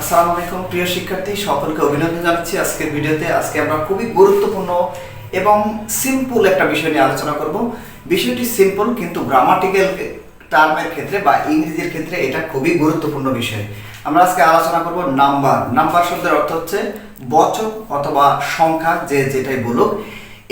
আসসালামু আলাইকুম, প্রিয় শিক্ষার্থী, সকলকে অভিনন্দন জানাচ্ছি আজকের ভিডিওতে। আজকে আমরা খুবই গুরুত্বপূর্ণ এবং সিম্পল একটা বিষয় নিয়ে আলোচনা করব। বিষয়টি সিম্পল কিন্তু গ্রামাটিক্যাল টার্মের ক্ষেত্রে বা ইংরেজির ক্ষেত্রে এটা খুবই গুরুত্বপূর্ণ বিষয়। আমরা আজকে আলোচনা করব নাম্বার নাম্বার শব্দের অর্থ হচ্ছে বচন অথবা সংখ্যা, যে যেটাই বলুক।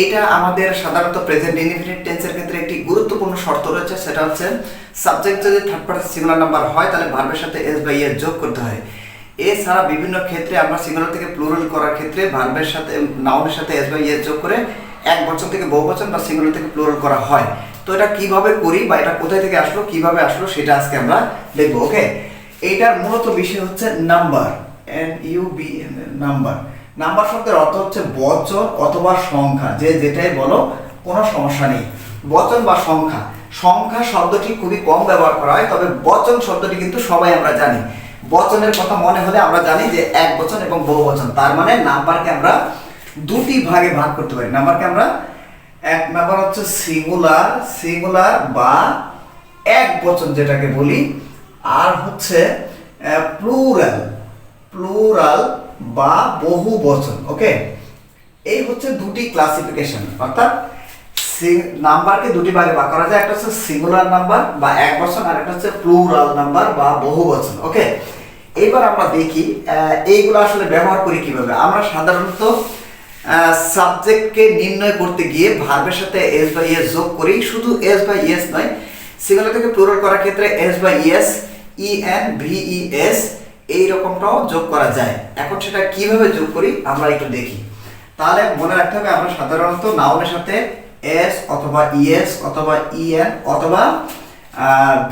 এইটা আমাদের সাধারণত প্রেজেন্ট ইনডিফিনিট টেন্সের ক্ষেত্রে একটি গুরুত্বপূর্ণ শর্ত রয়েছে, সেটা হচ্ছে সাবজেক্ট যদি থার্ড পার্সন সিঙ্গুলার নাম্বার হয়, তাহলে ভার্বের সাথে এস বা ইয়ের যোগ করতে হয়। এছাড়া বিভিন্ন ক্ষেত্রে আমরা সিঙ্গুলার থেকে প্লুরাল করার ক্ষেত্রে ভার্বের সাথে নাউনের সাথে এস বা ইয়ের যোগ করে এক বচন থেকে বহু বচন বা সিঙ্গুলার থেকে প্লুরাল করা হয়। তো এটা কীভাবে করি বা এটা কোথায় থেকে আসলো, কীভাবে আসলো সেটা আজকে আমরা দেখব ওকে এইটার মূলত বিষয় হচ্ছে number N U B number number শব্দের অর্থ হচ্ছে বচন অথবা সংখ্যা। যে যেটাই বলো, কোনো সমস্যা নেই। বচন বা সংখ্যা। সংখ্যা শব্দটি খুবই কম ব্যবহার করা হয়, তবে বচন শব্দটি কিন্তু সবাই আমরা জানি। বচনের কথা মনে হলে আমরা জানি যে এক বচন এবং বহু বচন। তার মানে নাম্বারকে আমরা দুটি ভাগে ভাগ করতে পারি। নাম্বারকে আমরা এক নাম্বার হচ্ছে সিঙ্গুলার সিঙ্গুলার বা এক বচন যেটাকে বলি। আর হচ্ছে প্লুরাল প্লুরাল বা বহু বচন, ওকে? এই হচ্ছে দুটি ক্লাসিফিকেশন। অর্থাৎ নাম্বারকে দুটি ভাগে ভাগ করা যায়। একটা হচ্ছে সিঙ্গুলার নাম্বার বা এক বচন, আর একটা হচ্ছে প্লুরাল নাম্বার বা বহু বচন, ওকে? এবার আমরা দেখি এইগুলো আসলে ব্যবহার করি কীভাবে। আমরা সাধারণত সাবজেক্টকে নির্ণয় করতে গিয়ে ভার্বের সাথে এস বা ইএস যোগ করি। শুধু এস বা ইএস নয় সিঙ্গুলার থেকে প্লুরাল করার ক্ষেত্রে এস বা ES E N V E S এই রকমটাও যোগ করা যায়। এখন সেটা কীভাবে যোগ করি, আমরা একটু দেখি। তাহলে মনে রাখতে হবে, আমরা সাধারণত নাউনের সাথে এস অথবা ইএস অথবা ইএন অথবা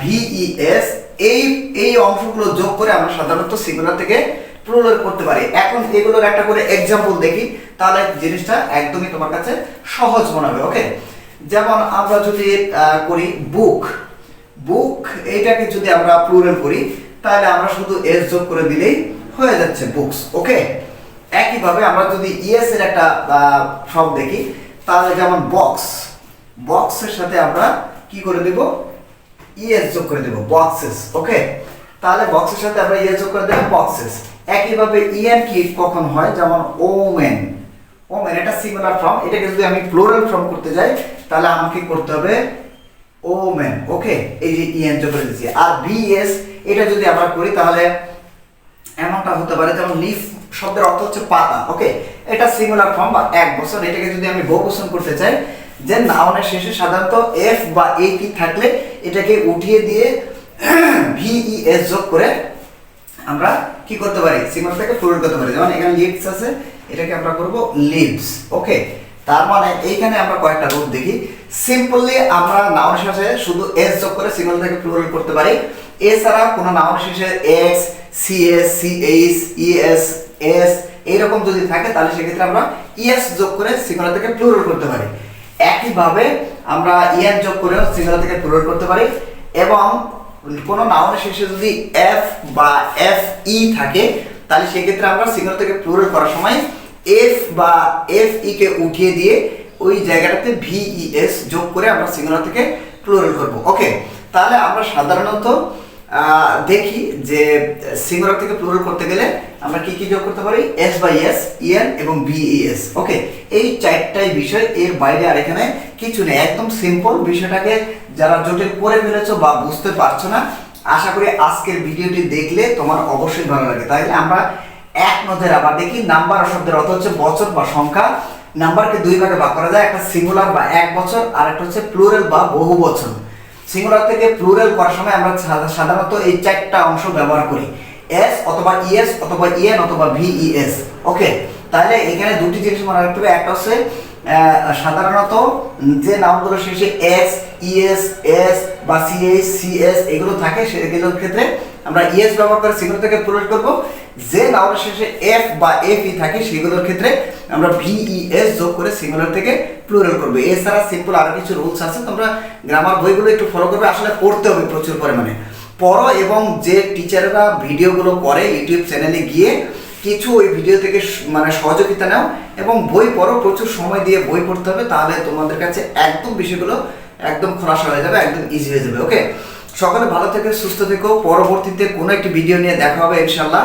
ভিইএস এই এই অংশগুলো যোগ করে আমরা সাধারণত সিঙ্গুলার থেকে প্লুরাল করতে পারি। এখন এগুলোর একটা করে এক্সাম্পল দেখি, তাহলে জিনিসটা একদমই তোমার কাছে সহজ মনে হবে ওকে যেমন আমরা যদি করি বুক বুক এইটাকে যদি আমরা প্লুরাল করি, তাহলে আমরা শুধু এস যোগ করে দিলেই হয়ে যাচ্ছে বুকস ওকে একইভাবে আমরা যদি ইএস এর একটা সব দেখি, তাহলে যেমন বক্স বক্সের সাথে আমরা কি করে দেব? ইএস যোগ করে দেব বক্সেস ওকে তাহলে বক্সের সাথে আমরা ইএস যোগ করে দেব বক্সেস একইভাবে ইএন কি কখন হয়? যেমন ওমেন ওমেন এটা সিঙ্গুলার ফর্ম এটাকে যদি আমি প্লুরাল ফর্ম করতে যাই, তাহলে আমাকে করতে হবে ওমেন ওকে এই যে ইএন যোগ করে দিচ্ছি আর বিএস এটা যদি আমরা করি, তাহলে এমনটা হতে পারে, যেমন লিফ শব্দের অর্থ হচ্ছে পাতা ওকে এটা সিঙ্গুলার ফর্ম বা এক বছর, এটাকে যদি আমি বহুবচন করতে চাই যে নাউনের শেষে সাধারণত এফ বা এ কি থাকলে এটাকে উঠিয়ে দিয়ে ভিই এস যোগ করে আমরা কি করতে পারি? থেকে প্লুরাল করতে পারি। যেমন এখানে লিভস আছে, এটাকে আমরা করব লিভস ওকে তার মানে এইখানে আমরা কয়েকটা রূপ দেখি। সিম্পলি আমরা নাউন শেষে শুধু এস যোগ করে থেকে প্লুরাল করতে পারি। এছাড়া কোনো নাউন শেষে X CS CH ES S এইরকম যদি থাকে, তাহলে সেক্ষেত্রে আমরা ইএস যোগ করে থেকে প্লুরাল করতে পারি। একইভাবে আমরা ইএন যোগ করেও সিঙ্গুলার থেকে প্লুরাল করতে পারি এবং কোনো নাউনের শেষে যদি এফ বা এফ ই থাকে, তাহলে সেক্ষেত্রে আমরা সিঙ্গুলার থেকে প্লুরাল করার সময় এফ বা এফ ই কে উঠিয়ে দিয়ে ওই জায়গাটাতে ভিইএস যোগ করে আমরা সিঙ্গুলার থেকে প্লুরাল করব। ওকে তাহলে আমরা সাধারণত দেখি যে সিঙ্গুলার থেকে প্লুরাল করতে গেলে আমরা কি কি যোগ করতে পারি? S by S E N এবং বিইএস ওকে এই চারটাই বিষয় এর বাইরে আর এখানে কিছু নেই। একদম সিম্পল বিষয়টাকে যারা জটিল করে ফেলেছো বা বুঝতে পারছ না, আশা করি আজকের ভিডিওটি দেখলে তোমার অবশ্যই ভালো লাগে। তাহলে আমরা এক নজরে আবার দেখি, নাম্বার শব্দের অর্থ হচ্ছে বছর বা সংখ্যা। নাম্বারকে দুই ভাগে ভাগ করা যায়, একটা সিঙ্গুলার বা এক বছর আর একটা হচ্ছে প্লুরাল বা বহু বছর সিঙ্গুলার থেকে প্লুরাল করার সময় আমরা সাধারণত এই চারটা অংশ ব্যবহার করি। এস অথবা ইএস অথবা ইএন অথবা ভিইএস ওকে তাহলে এখানে দুটি জিনিস মনে রাখতে হবে। একটা হচ্ছে সাধারণত যে নামগুলো শেষে এস ইএস এস বা সিএস সিএস এগুলো থাকে, সেগুলোর ক্ষেত্রে আমরা ইএস ব্যবহার করে সিঙ্গুলার থেকে প্লুরাল করব। যে নাউনের শেষে এফ বা এফ ই থাকে সেগুলোর ক্ষেত্রে আমরা ভিইএস যোগ করে সিঙ্গুলার থেকে প্লুরাল করব। এছাড়া সিম্পল আরও কিছু রুলস আছে, তোমরা গ্রামার বইগুলো একটু ফলো করবে। আসলে পড়তে হবে প্রচুর পরিমাণে। পড়ো এবং যে টিচাররা ভিডিওগুলো করে ইউটিউব চ্যানেলে গিয়ে কিছু ওই ভিডিও থেকে মানে সহযোগিতা নাও এবং বই পড়ো, প্রচুর সময় দিয়ে বই পড়তে হবে, তাহলে তোমাদের কাছে একদম বিষয়গুলো একদম খোলাসা হয়ে যাবে, একদম ইজি হয়ে যাবে ওকে সকলে ভালো থেকে, সুস্থ থেকো। পরবর্তীতে কোনো একটি ভিডিও নিয়ে দেখা হবে ইনশাল্লাহ